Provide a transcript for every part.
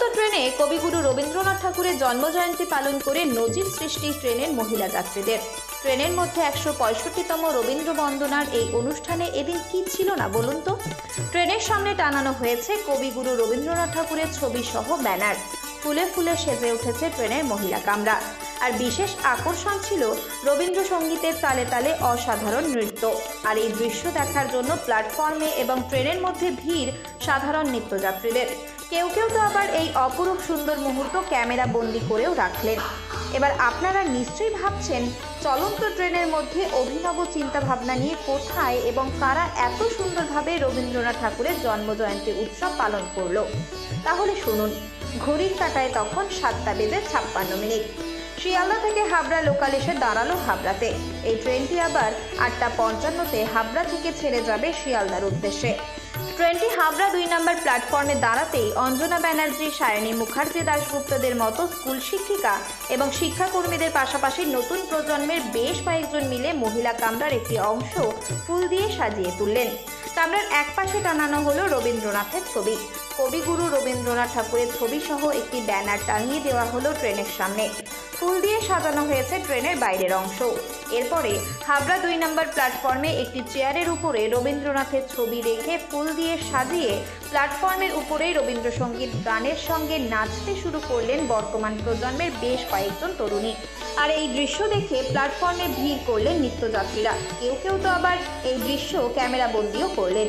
চলন্ত ট্রেনে কবিগুরু রবীন্দ্রনাথ ঠাকুরের জন্মজয়ন্তী পালন করে নজির সৃষ্টি ট্রেনের মহিলা যাত্রীদের। ট্রেনের মধ্যে একশো পঁয়ষট্টিতম রবীন্দ্র বন্দনার এই অনুষ্ঠানে এদিন কি ছিল না বলুন তো? ট্রেনের সামনে টানানো হয়েছে কবিগুরু রবীন্দ্রনাথ ঠাকুরের ছবি সহ ব্যানার। ফুলে ফুলে সেজে উঠেছে ট্রেনের মহিলা কামরা। আর বিশেষ আকর্ষণ ছিল রবীন্দ্রসঙ্গীতের তালে তালে অসাধারণ নৃত্য। আর এই দৃশ্য দেখার জন্য প্ল্যাটফর্মে এবং ট্রেনের মধ্যে ভিড় সাধারণ নিত্যযাত্রীদের। কেউ কেউ তো আবার এই অপরূপ সুন্দর মুহূর্ত ক্যামেরা বন্দি করেও রাখলেন। এবার আপনারা নিশ্চয়ই ভাবছেন, চলন্ত ট্রেনের মধ্যে অভিনব চিন্তাভাবনা নিয়ে কোথায় এবং কারা এত সুন্দরভাবে রবীন্দ্রনাথ ঠাকুরের জন্মজয়ন্তী উৎসব পালন করল? তাহলে শুনুন, ঘড়ির কাটায় তখন সাতটা বেজে ছাপ্পান্ন মিনিট। শিয়ালদা থেকে হাবড়া লোকাল এসে দাঁড়াল হাবড়াতে। এই ট্রেনটি আবার আটটা পঞ্চান্নতে হাবড়া থেকে ছেড়ে যাবে শিয়ালদার উদ্দেশ্যে। ট্রেনটি হাবড়া দুই নম্বর প্ল্যাটফর্মে দাঁড়াতেই অঞ্জনা ব্যানার্জি, সায়নী মুখার্জি দাশগুপ্তদের মতো স্কুল শিক্ষিকা এবং শিক্ষাকর্মীদের পাশাপাশি নতুন প্রজন্মের বেশ কয়েকজন মিলে মহিলা কামরার একটি অংশ ফুল দিয়ে সাজিয়ে তুললেন। কামরার এক পাশে টানানো হলো রবীন্দ্রনাথের ছবি। কবিগুরু রবীন্দ্রনাথ ঠাকুরের ছবি সহ একটি ব্যানার টাঙিয়ে দেওয়া হলো ট্রেনের সামনে। ফুল দিয়ে সাজানো হয়েছে ট্রেনের বাইরের অংশ। এরপরে হাবড়া দুই নম্বর প্ল্যাটফর্মে একটি চেয়ারের উপরে রবীন্দ্রনাথের ছবি রেখে ফুল দিয়ে সাজিয়ে প্ল্যাটফর্মের উপরেই রবীন্দ্রসঙ্গীত গানের সঙ্গে নাচতে শুরু করলেন বর্তমান প্রজন্মের বেশ কয়েকজন তরুণী। আর এই দৃশ্য দেখে প্ল্যাটফর্মে ভিড় করলেন নিত্যযাত্রীরা। কেউ কেউ তো আবার এই দৃশ্য ক্যামেরা বন্দিও করলেন।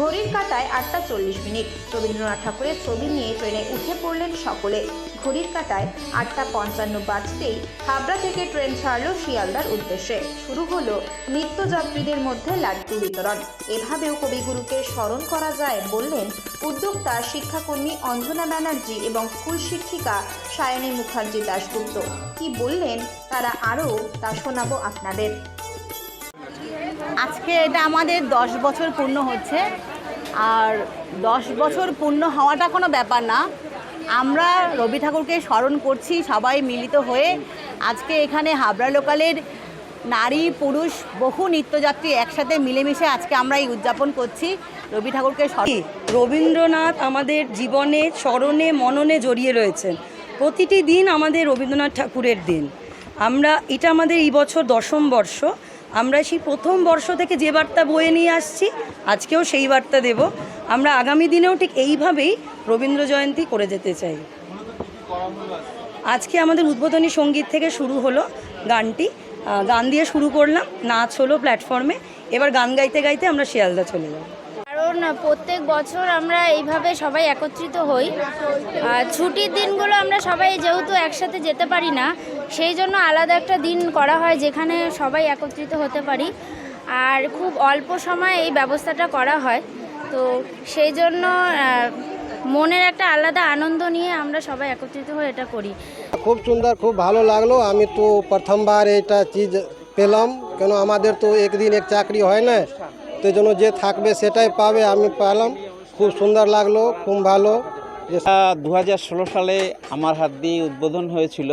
ঘড়ির কাটায় আটটা চল্লিশ মিনিট। রবীন্দ্রনাথ ঠাকুরের ছবি নিয়ে ট্রেনে উঠে পড়লেন সকলে। ঘড়ির কাটায় আটটা পঞ্চান্ন বাজতেই হাবড়া থেকে ট্রেন ছাড়ল শিয়ালদার উদ্দেশ্যে। শুরু হলো নিত্যযাত্রীদের মধ্যে লাড্ডু বিতরণ। এভাবেও কবিগুরুকে স্মরণ করা যায় বললেন উদ্যোক্তা শিক্ষাকর্মী অঞ্জনা ব্যানার্জি এবং স্কুল শিক্ষিকা সায়নী মুখার্জি দাশগুপ্ত। কি বললেন তারা আরও তা শোনাবো আপনাদের। আজকে এটা আমাদের দশ বছর পূর্ণ হচ্ছে। আর দশ বছর পূর্ণ হওয়াটা কোনো ব্যাপার না। আমরা রবি ঠাকুরকে স্মরণ করছি, সবাই মিলিত হয়ে। আজকে এখানে হাবড়া লোকালের নারী, পুরুষ, বহু নিত্যযাত্রী একসাথে মিলেমিশে আজকে আমরা এই উদযাপন করছি। রবি ঠাকুরকে রবীন্দ্রনাথ আমাদের জীবনে, স্মরণে, মননে জড়িয়ে রয়েছেন। প্রতিটি দিন আমাদের রবীন্দ্রনাথ ঠাকুরের দিন। আমরা, এটা আমাদের এই বছর দশম বর্ষ। আমরা সেই প্রথম বর্ষ থেকে যে বার্তা বয়ে নিয়ে আসছি, আজকেও সেই বার্তা দেব। আমরা আগামী দিনেও ঠিক এইভাবেই রবীন্দ্র জয়ন্তী করে যেতে চাই। আজকে আমাদের উদ্বোধনী সংগীত থেকে শুরু হলো গানটি। গান দিয়ে শুরু করলাম, নাচ হলো প্ল্যাটফর্মে এবার গান গাইতে গাইতে আমরা শিয়ালদা চলে যাব। কারণ প্রত্যেক বছর আমরা এইভাবে সবাই একত্রিত হই। আর ছুটির দিনগুলো আমরা সবাই যেহেতু একসাথে যেতে পারি না, সেই জন্য আলাদা একটা দিন করা হয় যেখানে সবাই একত্রিত হতে পারি। আর খুব অল্প সময় এই ব্যবস্থাটা করা হয়। তো সেই জন্য মনের একটা আলাদা আনন্দ নিয়ে আমরা সবাই একত্রিত হয়ে এটা করি। খুব সুন্দর, খুব ভালো লাগল। আমি তো প্রথমবার এটা চিজ পেলাম। কেন আমাদের তো একদিন এক চাকরি হয় না। তো জন্য যে থাকবে সেটাই পাবে, আমি পেলাম। খুব সুন্দর লাগল, খুব ভালো। দু হাজার ষোলো সালে আমার হাত দিয়ে উদ্বোধন হয়েছিল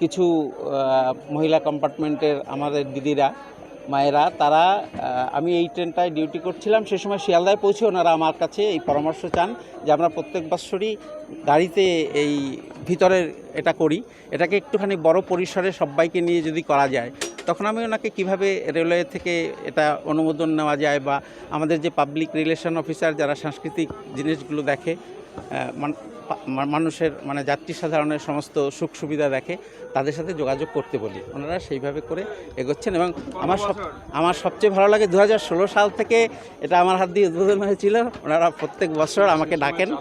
কিছু মহিলা কম্পার্টমেন্টের আমাদের দিদিরা, মায়েরা। তারা আমি এই ট্রেনটায় ডিউটি করছিলাম, সে সময় শিয়ালদায় পৌঁছে ওনারা আমার কাছে এই পরামর্শ চান যে আমরা প্রত্যেক বছরই গাড়িতে এই ভিতরের এটা করি। এটাকে একটুখানি বড় পরিসরে সবাইকে নিয়ে যদি করা যায় তখন আমি ওনাকে কীভাবে রেলওয়ে থেকে এটা অনুমোদন নেওয়া যায় বা আমাদের যে পাবলিক রিলেশন অফিসার যারা সাংস্কৃতিক জিনিসগুলো দেখে মান- মানুষের মানে যাত্রী সাধারণের সমস্ত সুখ সুবিধা দেখে, তাদের সাথে যোগাযোগ করতে বলি। ওনারা সেইভাবে করে এগোচ্ছেন এবং আমার সব, আমার সবচেয়ে ভালো লাগে দু হাজার ষোলো সাল থেকে এটা আমার হাত দিয়ে উদ্বোধন হয়েছিল। ওনারা প্রত্যেক বছর আমাকে ডাকেন।